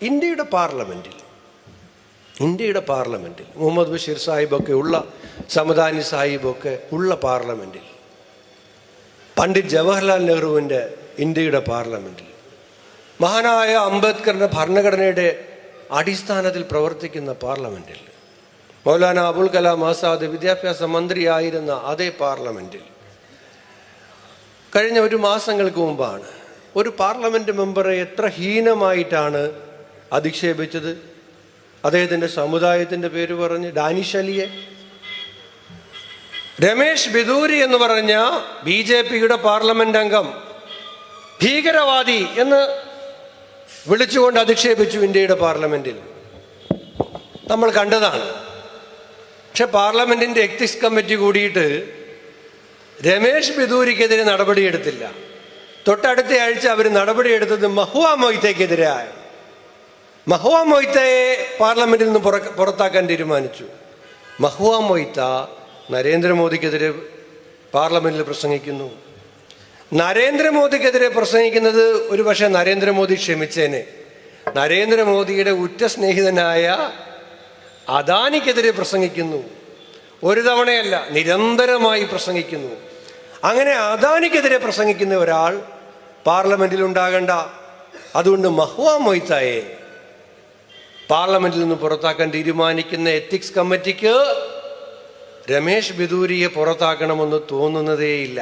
ഇന്ത്യയുടെ പാർലമെന്റിൽ ഇന്ത്യയുടെ പാർലമെന്റിൽ മുഹമ്മദ് ബഷീർ സാഹിബൊക്കെ ഉള്ള സമദാനി സാഹിബൊക്കെ ഉള്ള പാർലമെന്റിൽ പണ്ഡിറ്റ് ജവഹർലാൽ നെഹ്റുവിന്റെ ഇന്ത്യയുടെ പാർലമെന്റിൽ മഹാനായ അംബേദ്കറിന്റെ ഭരണഘടനയുടെ അടിസ്ഥാനത്തിൽ പ്രവർത്തിക്കുന്ന പാർലമെന്റിൽ മൗലാന അബുൽ കലാം ആസാദ് വിദ്യാഭ്യാസ മന്ത്രിയായിരുന്ന അതേ പാർലമെന്റിൽ കഴിഞ്ഞ ഒരു മാസങ്ങൾക്ക് മുമ്പാണ് ഒരു പാർലമെന്റ് മെമ്പറെ എത്ര ഹീനമായിട്ടാണ് അധിക്ഷേപിച്ചത്. അദ്ദേഹത്തിന്റെ സമുദായത്തിന്റെ പേര് പറഞ്ഞ് ഡാനിഷ് അലിയെ. രമേശ് ബിദൂരി എന്ന് പറഞ്ഞ ബി ജെ പിയുടെ പാർലമെന്റ് അംഗം ഭീകരവാദി എന്ന് വിളിച്ചുകൊണ്ട് അധിക്ഷേപിച്ചു ഇന്ത്യയുടെ പാർലമെന്റിൽ. നമ്മൾ കണ്ടതാണ്. പക്ഷെ പാർലമെന്റിന്റെ എക്സിസ് കമ്മിറ്റി കൂടിയിട്ട് രമേശ് ബിദൂരിക്കെതിരെ നടപടിയെടുത്തില്ല. തൊട്ടടുത്ത ആഴ്ച അവർ നടപടിയെടുത്തത് മഹുവ മൊയ്ത്തയ്ക്കെതിരായ മഹുവ മൊയ്ത്തയെ പാർലമെന്റിൽ നിന്ന് പുറ- പുറത്താക്കാൻ തീരുമാനിച്ചു. മഹുവ മൊയ്ത്ത നരേന്ദ്രമോദിക്കെതിരെ പാർലമെന്റിൽ പ്രസംഗിക്കുന്നു. നരേന്ദ്രമോദിക്കെതിരെ പ്രസംഗിക്കുന്നത് ഒരു പക്ഷേ നരേന്ദ്രമോദി ക്ഷമിച്ചേനെ. നരേന്ദ്രമോദിയുടെ ഉറ്റ സ്നേഹിതനായ അദാനിക്കെതിരെ പ്രസംഗിക്കുന്നു. ഒരു തവണയല്ല നിരന്തരമായി പ്രസംഗിക്കുന്നു. അങ്ങനെ അദാനിക്കെതിരെ പ്രസംഗിക്കുന്ന ഒരാൾ പാർലമെന്റിൽ ഉണ്ടാകണ്ട അതുകൊണ്ട് മഹുവ മൊയ്ത്തായെ പാർലമെന്റിൽ നിന്ന് പുറത്താക്കാൻ തീരുമാനിക്കുന്ന എത്തിക്സ് കമ്മിറ്റിക്ക് രമേശ് ബിദൂരിയെ പുറത്താക്കണമെന്ന് തോന്നുന്നതേയില്ല.